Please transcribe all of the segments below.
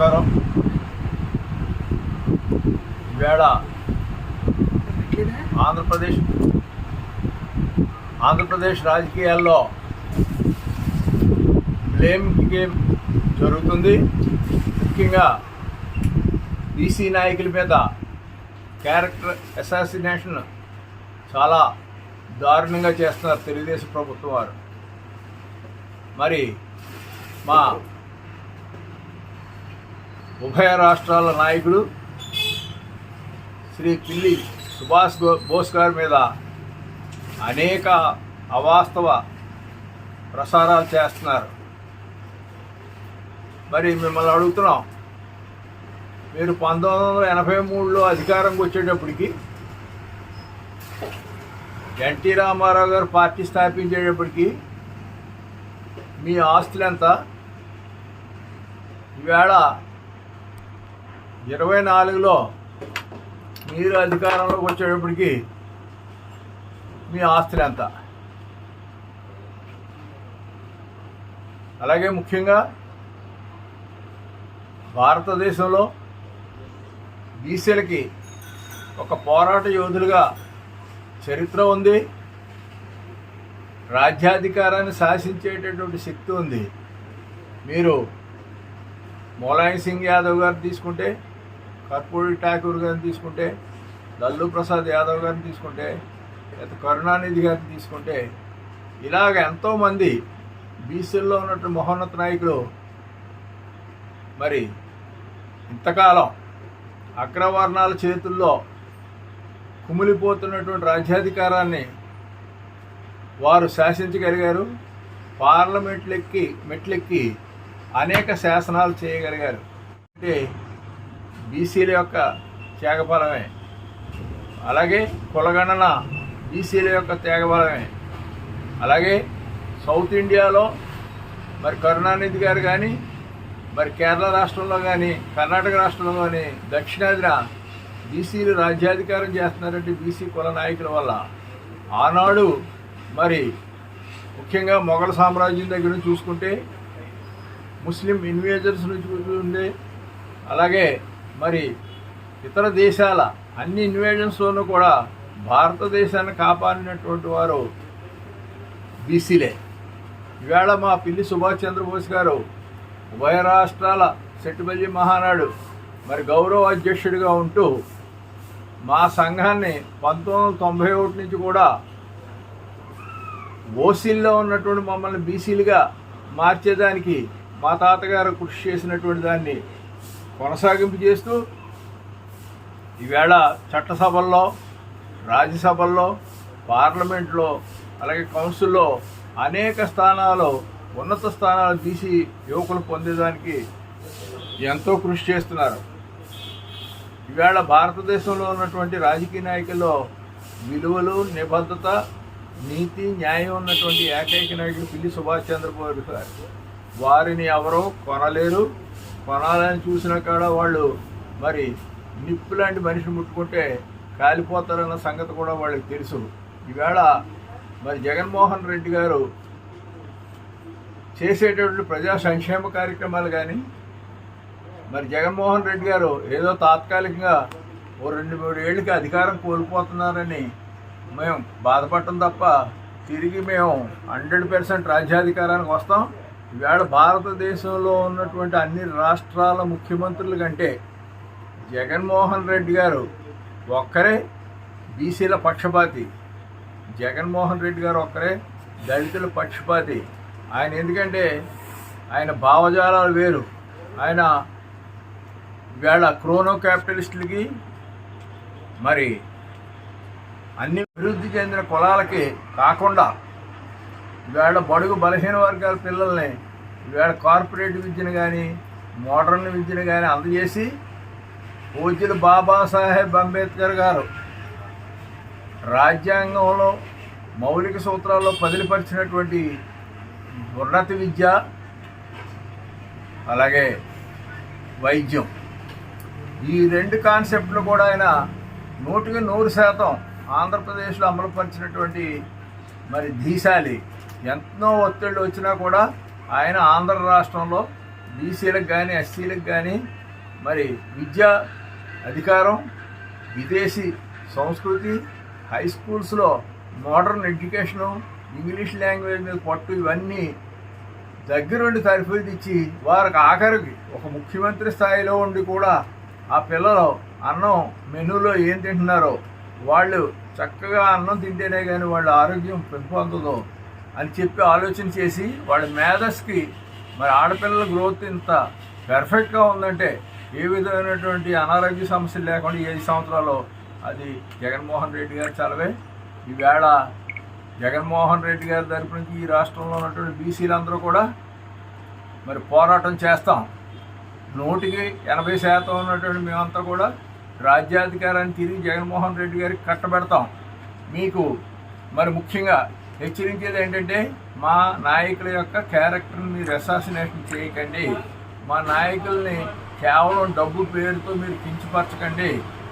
నమస్కారం. ఈవేళ ఆంధ్రప్రదేశ్ ఆంధ్రప్రదేశ్ రాజకీయాల్లో బ్లేమ్ గేమ్ జరుగుతుంది. ముఖ్యంగా బీసీ నాయకుల మీద క్యారెక్టర్ అసాసినేషన్ చాలా దారుణంగా చేస్తున్నారు తెలుగుదేశం ప్రభుత్వం వారు. మరి మా ఉభయ రాష్ట్రాల నాయకుడు శ్రీ పిల్లి సుభాష్ బోస్ గారి మీద అనేక అవాస్తవ ప్రసారాలు చేస్తున్నారు. మరి మిమ్మల్ని అడుగుతున్నాం మీరు పంతొమ్మిది వందల ఎనభై మూడులో అధికారంకి వచ్చేటప్పటికి ఎన్టీ రామారావు గారు పార్టీ స్థాపించేటప్పటికి మీ ఆస్తులు ఎంత? ఈవేళ ఇరవై నాలుగులో మీరు అధికారంలోకి వచ్చేటప్పటికి మీ ఆస్తులు ఎంత? అలాగే ముఖ్యంగా భారతదేశంలో బీసీలకి ఒక పోరాట యోధులుగా చరిత్ర ఉంది. రాజ్యాధికారాన్ని శాసించేటటువంటి శక్తి ఉంది. మీరు ములాయం సింగ్ యాదవ్ గారు తీసుకుంటే కర్పూరి ఠాకూర్ గారిని తీసుకుంటే లల్లు ప్రసాద్ యాదవ్ గారిని తీసుకుంటే లేదా కరుణానిధి గారిని తీసుకుంటే ఇలాగ ఎంతోమంది బీసీల్లో ఉన్నటువంటి మహోన్నత నాయకులు మరి ఇంతకాలం అగ్రవర్ణాల చేతుల్లో కుమిలిపోతున్నటువంటి రాజ్యాధికారాన్ని వారు శాసించగలిగారు పార్లమెంట్లెక్కి మెట్లెక్కి అనేక శాసనాలు చేయగలిగారు. అంటే బీసీల యొక్క త్యాగఫలమే అలాగే కులగణన బీసీల యొక్క త్యాగఫలమే అలాగే సౌత్ ఇండియాలో మరి కరుణానిధి గారు కానీ మరి కేరళ రాష్ట్రంలో కానీ కర్ణాటక రాష్ట్రంలో కానీ దక్షిణాదిన బీసీలు రాజ్యాధికారం చేస్తున్నారంటే బీసీ కుల నాయకుల వల్ల. ఆనాడు మరి ముఖ్యంగా మొఘల్ సామ్రాజ్యం దగ్గర నుంచి చూసుకుంటే ముస్లిం ఇన్వేజర్స్ నుంచి చూసుకుంటే అలాగే మరి ఇతర దేశాల అన్ని ఇన్వేజన్స్లోనూ కూడా భారతదేశాన్ని కాపాడినటువంటి వారు బీసీలే. ఈవేళ మా పిల్లి సుభాష్ చంద్రబోస్ గారు ఉభయ రాష్ట్రాల సెట్టుబల్లి మహానాడు మరి గౌరవ అధ్యక్షుడిగా ఉంటూ మా సంఘాన్ని పంతొమ్మిది వందల తొంభై ఒకటి నుంచి కూడా ఓసీల్లో ఉన్నటువంటి మమ్మల్ని బీసీలుగా మార్చేదానికి మా తాతగారు కృషి చేసినటువంటి దాన్ని కొనసాగింపు చేస్తూ ఈవేళ చట్టసభల్లో రాజ్యసభల్లో పార్లమెంట్లో అలాగే కౌన్సిల్లో అనేక స్థానాలు ఉన్నత స్థానాలు తీసి యువకులు పొందేదానికి ఎంతో కృషి చేస్తున్నారు. ఈవేళ భారతదేశంలో ఉన్నటువంటి రాజకీయ నాయకుల్లో విలువలు నిబద్ధత నీతి న్యాయం ఉన్నటువంటి ఏకైక నాయకుడు పిల్లి సుభాష్ చంద్రబోస్ గారు. వారిని ఎవరో కొనలేరు. కొనాలని చూసిన కాడ వాళ్ళు మరి నిప్పు లాంటి మనిషిని ముట్టుకుంటే కాలిపోతారన్న సంగతి కూడా వాళ్ళకి తెలుసు. ఈవేళ మరి జగన్మోహన్ రెడ్డి గారు చేసేటటువంటి ప్రజా సంక్షేమ కార్యక్రమాలు కానీ మరి జగన్మోహన్ రెడ్డి గారు ఏదో తాత్కాలికంగా ఓ రెండు మూడు ఏళ్ళకి అధికారం కోల్పోతున్నారని మేము బాధపడటం తప్ప తిరిగి మేము హండ్రెడ్ పర్సెంట్ రాజ్యాధికారానికి వస్తాం. ఇవాళ భారతదేశంలో ఉన్నటువంటి అన్ని రాష్ట్రాల ముఖ్యమంత్రుల కంటే జగన్మోహన్ రెడ్డి గారు ఒక్కరే బీసీల పక్షపాతి. జగన్మోహన్ రెడ్డి గారు ఒక్కరే దళితుల పక్షపాతి. ఆయన ఎందుకంటే ఆయన భావజాలాలు వేరు. ఆయన వేళ క్రోనో క్యాపిటలిస్టులకి మరి అన్ని అభివృద్ధి చెందిన కులాలకి కాకుండా ఈవేళ బడుగు బలహీన వర్గాల పిల్లల్ని ఈవేళ కార్పొరేట్ విద్యను కానీ మోడర్న్ విద్యను కానీ అందజేసి పూజ్యులు బాబాసాహెబ్ అంబేద్కర్ గారు రాజ్యాంగంలో మౌలిక సూత్రాల్లో పదిలిపరిచినటువంటి ఉన్నత విద్య అలాగే వైద్యం. ఈ రెండు కాన్సెప్ట్లు కూడా ఆయన నూటికి నూరు శాతం ఆంధ్రప్రదేశ్లో అమలుపరిచినటువంటి మరి ధీశాలి. ఎంతో ఒత్తిళ్ళు వచ్చినా కూడా ఆయన ఆంధ్ర రాష్ట్రంలో బీసీలకు కానీ ఎస్సీలకు కానీ మరి విద్యా అధికారం విదేశీ సంస్కృతి హై స్కూల్స్లో మోడర్న్ ఎడ్యుకేషను ఇంగ్లీష్ లాంగ్వేజ్ మీద పట్టు ఇవన్నీ దగ్గరుండి తరఫీదు ఇచ్చి వారికి ఆఖరికి ఒక ముఖ్యమంత్రి స్థాయిలో ఉండి కూడా ఆ పిల్లలు అన్నం మెనూలో ఏం తింటున్నారో వాళ్ళు చక్కగా అన్నం తింటేనే కానీ వాళ్ళ ఆరోగ్యం పెంపొందదు అని చెప్పి ఆలోచన చేసి వాళ్ళ మేధస్కి మరి ఆడపిల్లల గ్రోత్ ఇంత పెర్ఫెక్ట్గా ఉందంటే ఏ విధమైనటువంటి అనారోగ్య సమస్యలు లేకుండా ఏడు ఐదు సంవత్సరాలు అది జగన్మోహన్ రెడ్డి గారి చలవే. ఈవేళ జగన్మోహన్ రెడ్డి గారి తరపు నుంచి ఈ రాష్ట్రంలో ఉన్నటువంటి బీసీలందరూ కూడా మరి పోరాటం చేస్తాం. నూటికి ఎనభై శాతం ఉన్నటువంటి మేమంతా కూడా రాజ్యాధికారాన్ని తిరిగి జగన్మోహన్ రెడ్డి గారికి కట్టబెడతాం. మీకు మరి ముఖ్యంగా హెచ్చరించేది ఏంటంటే మా నాయకుల యొక్క క్యారెక్టర్ని మీరు అసాసినేషన్ చేయకండి. మా నాయకుల్ని కేవలం డబ్బు పేరుతో మీరు కించపరచకండి.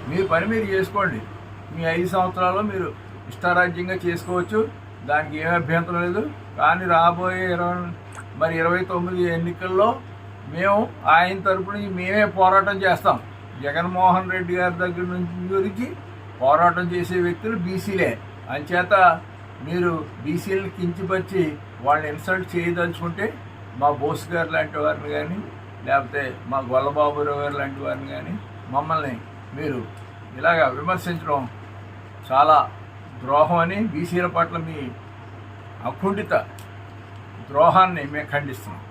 మీ పని మీరు చేసుకోండి. మీ ఐదు సంవత్సరాల్లో మీరు ఇష్టారాజ్యంగా చేసుకోవచ్చు. దానికి ఏమీ అభ్యంతరం లేదు. కానీ రాబోయే ఇరవై మరి ఇరవై తొమ్మిది ఎన్నికల్లో మేము ఆయన తరపున మేమే పోరాటం చేస్తాం. జగన్మోహన్ రెడ్డి గారి దగ్గర నుంచి గురించి పోరాటం చేసే వ్యక్తులు బీసీలే. అంచేత మీరు బీసీలను కించిపరిచి వాళ్ళని ఇన్సల్ట్ చేయదలుచుకుంటే మా బోస్ గారు లాంటి వారిని కానీ లేకపోతే మా గొల్లబాబురావు గారు లాంటి వారిని కానీ మమ్మల్ని మీరు ఇలాగా విమర్శించడం చాలా ద్రోహం అని బీసీల పట్ల మీ అకుంఠిత ద్రోహాన్ని మేము ఖండిస్తున్నాం.